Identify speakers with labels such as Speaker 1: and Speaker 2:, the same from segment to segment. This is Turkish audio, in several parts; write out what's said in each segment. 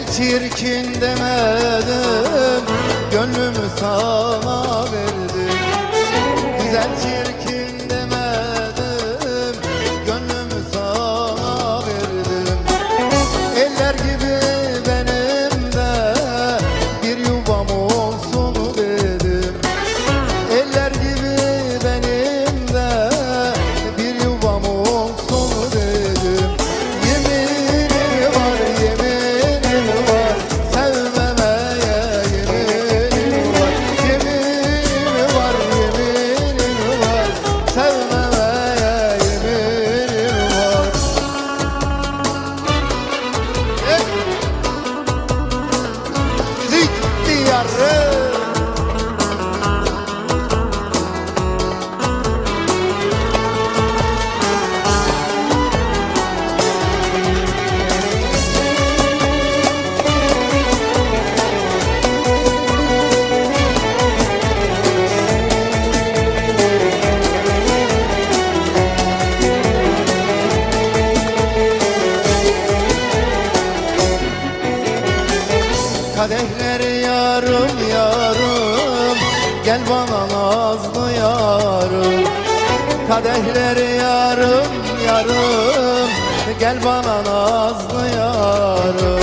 Speaker 1: çirkin demedim Gönlümü sana yarım yarım Gel bana nazlı yarım Kadehleri yarım yarım. Gel bana nazlı yarım.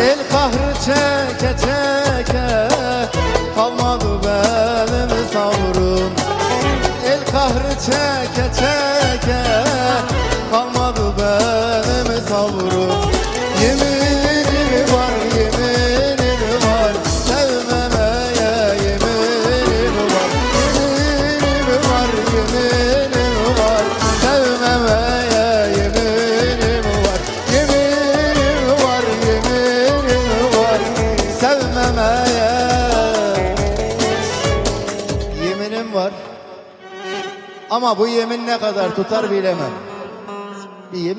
Speaker 1: El kahrı çeke çeke Kalmadı benim savrum El kahrı çeke ama bu yemin ne kadar tutar bilemem. Bir yemin